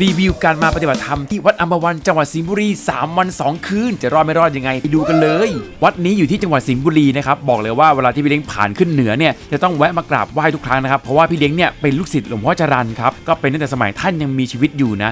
รีวิวการมาปฏิบัติธรรมที่วัดอัมพวันจังหวัดสิงห์บุรี 3 วัน 2 คืน จะรอดไม่รอดยังไงไปดูกันเลย วัดนี้อยู่ที่จังหวัดสิงห์บุรีนะครับบอกเลยว่าเวลาที่พี่เล้งผ่านขึ้นเหนือเนี่ยจะต้องแวะมากราบไหว้ทุกครั้งนะครับเพราะว่าพี่เล้งเนี่ยเป็นลูกศิษย์หลวงพ่อจรันครับก็เป็นตั้งแต่สมัยท่านยังมีชีวิตอยู่นะ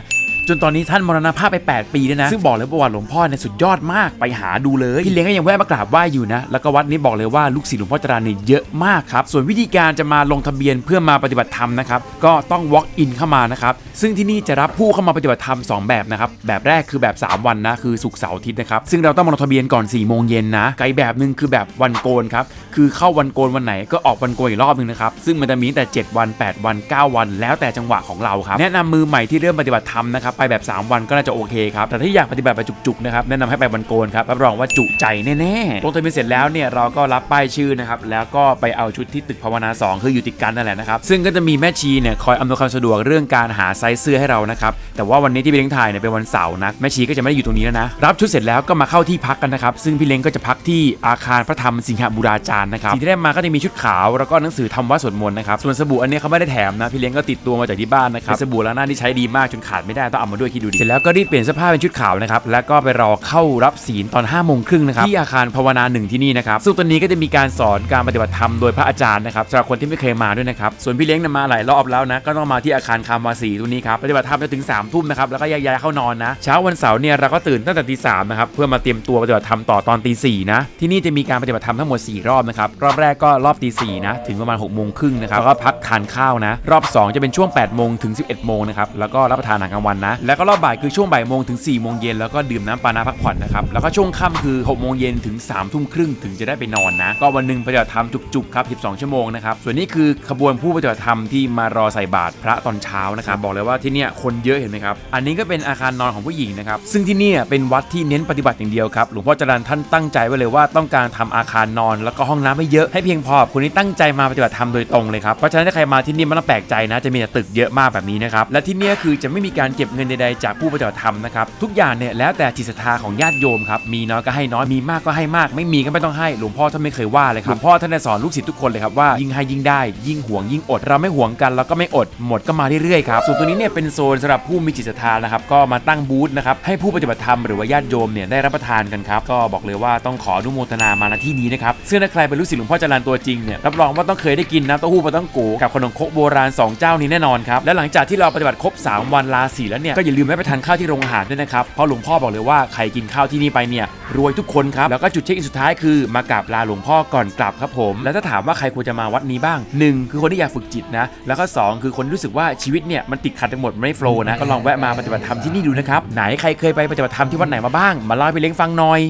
จนตอนนี้ท่านมรณภาพไป 8 ปีแล้วนะ ซึ่งบอกเลยประวัติหลวงพ่อเนี่ยสุดยอดมากไปหาดูเลยพี่เลี้ยงก็ยังแวะมากราบไหว้อยู่นะ แล้วก็วัดนี้บอกเลยว่าลูกศิษย์หลวงพ่อจรันเนี่ยเยอะมากครับ ส่วนวิธีการจะมาลงทะเบียนเพื่อมาปฏิบัติธรรมนะครับ ก็ต้อง walk in เข้ามานะครับ ซึ่งที่นี่จะรับผู้เข้ามาปฏิบัติธรรม 2 แบบนะครับ แบบแรกคือแบบ 3 วันนะ คือศุกร์เสาร์อาทิตย์นะครับ ซึ่งเราต้องมาลงทะเบียนก่อน4ี่โมงเย็นนะไกลแบบหนึ่งคือแบบวันโกนครับ คือเข้าวันโกนวันไหนก็ออกวันโกนอีกรอบหนึงนะครับ ซึ่งมันจะมีแต่ 7 วัน 8 วัน 9 วัน แล้วแต่จังหวะของเราครับ แนะนำมือใหม่ที่เริ่มปฏิบัติธรรมนะครับไปแบบ 3 วันก็น่าจะโอเคครับแต่ถ้าอยากปฏิบัติแบบจุกๆนะครับแนะนำให้ไปวันโกนครับรับรองว่าจุใจแน่ๆลงทะเบียนเสร็จแล้วเนี่ยเราก็รับป้ายชื่อนะครับแล้วก็ไปเอาชุดที่ตึกภาวนา 2 คืออยู่ติดกันนั่นแหละนะครับซึ่งก็จะมีแม่ชีเนี่ยคอยอำนวยความสะดวกเรื่องการหาไซส์เสื้อให้เรานะครับแต่ว่าวันนี้ที่พี่เล้งถ่ายเนี่ยเป็นวันเสาร์นะแม่ชีก็จะไม่ได้อยู่ตรงนี้แล้วนะรับชุดเสร็จแล้วก็มาเข้าที่พักกันนะครับซึ่งพี่เล้งก็จะพักที่อาคารพระธรรมสิงหบุราจารย์นะครับสิ่งที่ได้มาก็จะมีชุดขาวแล้วก็หนังสือทำวัดสวดมนต์นะครับส่วนสบู่อันนี้เขาไม่ได้แถมนะพี่เล้งก็ติดตัวมาจากที่บ้านนะครับสบู่ล้างหน้าที่ใช้ดีมากจนขาดไม่ได้ต้องเอามาด้วยคิดดูดิเสร็จแล้วก็รีบเปลี่ยนเสื้อผ้าเป็นชุดขาวนะครับแล้วก็ไปรอเข้ารับศีลตอน5้าโมงครึ่งนะครับที่อาคารภาวนาหนึ่งที่นี่นะครับซึ่งตอนนี้ก็จะมีการสอนการปฏิบัติธรรมโดยพระอาจารย์นะครับสำหรับคนที่ไม่เคยมาด้วยนะครับส่วนพี่เลี้ยงเนี่ยมาหลายรอบแล้วนะก็ต้องมาที่อาคารคามวาสีตรงนี้ครับปฏิบัติธรรมจนถึง3ามทุ่มนะครับแล้วก็แยกย้ายเข้านอนนะเช้าวันเสาร์เนี่ยเราก็ตื่นตั้งแต่ตีสามนะครับเพื่อมาเตรียมตัวปฏิบัติธรรมต่อตอนตีสี่นะที่นี่จะมีการปฏิบัติธรรมทั้งหมด 4 รอบนะครับรอบแรกก็รอบตีสี่นะถึงประมาณ6กโมงครึ่งนะครับแล้วก็พักทานข้าวนะรอบ 2 จะเป็นช่วง8ปดโมงถึง11บเโมงนะครับแล้วก็รับประทานอาหารกลางวันนะแล้วก็รอบบ่ายคือช่วงบ่ายโมงถึง4ี่โมงเย็นแล้วก็ดื่มน้ำปานาพักผ่อนนะครับ แล้วก็ช่วงค่ำคือ6กโมงเย็นถึง3ามทุ่มครึ่งถึงจะได้ไปนอนนะ ก็วันหนึ่งปฏิบัติธรรมจุกๆครับ12 ชั่วโมงนะครับ ส่วนนี้คือขบวนผู้ปฏิบัติธรรมที่มารอใส่บาตรพระตอนเช้านะครับบอกเลยว่าที่เนี่ยคนเยอะเห็นไหมครับอันนี้ก็เป็นอาคารนอนของผู้หญิงนะครับซึ่งที่เนี่ยเป็นวัดที่เน้นปฏิบัติอย่างเดียวครับหลวงพ่อจรันท่านตั้งใจไว้เลยว่าต้องการทำอาคารนอน แล้วก็ห้องน้ำให้เยอะให้เพียงพอคนที่ตั้งใจมาปฏิบัติธรรมโดยตรงเลยครับเพราะฉะนั้นถ้าใครมาที่นี่ไม่ต้องแปลกใจนะจะมีแต่ตึกเยอะมากแบบนี้นะครับและที่เนี่ยคือจะไม่มีการเก็บเงินใดๆจากผู้ปฏิบัติธรรมนะครับทุกอย่างเนี่ยแล้วแต่จิตศรัทธาของญาติโยมครับมีน้อยก็ให้น้อยมีมากก็ให้มาก ไม่มีก็ไม่ต้องให้หลวงพ่อท่านไม่เคยว่าเลยครับหลวงพ่อท่านได้สอนลูกศิษย์ทุกคนเลยครับว่ายิ่งให้ยิ่งได้ ยิ่งหวงยิ่งอด เราไม่หวงกันเราก็ไม่อดหมดก็มาเรื่อยๆครับส่วนตัวนี้เนี่ยเป็นโซนสำหรับผู้มีจิตศรัทธานะครับก็มาตั้งบูธนะครับให้ผู้ปฏิบัติธรรมหรือว่าญาติโยมเนี่ยได้รับประทานกันครับก็บอกเลยว่าต้องขออนุโมทนามาณที่นี้นะครับซึ่งถ้าใครเป็นลูกศิษย์หลวงพ่อจรันตัวจริงเนี่ยรับรองว่าต้องเคยได้กินน้ำเต้าหู้ปลาต้องโกกับขนมครกโบราณสองเจ้านี้แน่นอนครับและหลังจากที่เราปฏิบัติครบ 3 วันลาศีแล้วเนี่ยก็อย่าลืมแวะไปทานข้าวที่โรงอาหารด้วยนะครับ เพราะหลวงพ่อบอกเลยว่าใครกินข้าวที่นี่ไปเนี่ยรวยทุกคนครับ แล้วก็จุดเช็คอินสุดท้ายคือมากราบลาหลวงพ่อก่อนกลับครับผม แล้วถ้าถามว่าใครควรจะมาวัดนี้บ้างหนึ่งคือคนที่อยากฝึกจิตนะ แล้วก็สองคือคนรู้สึกว่าชีวิตเนี่ยมันติดขัดไปหมดไม่โฟล์นะ ก็ลองแวะมาปฏิบัติธรรมที่นี่ดูนะครับ ไหนใครเคยไปปฏิบัติธรรมที่วัดไหนมาบ้าง มาเล่าให้เล้งฟังหน่อย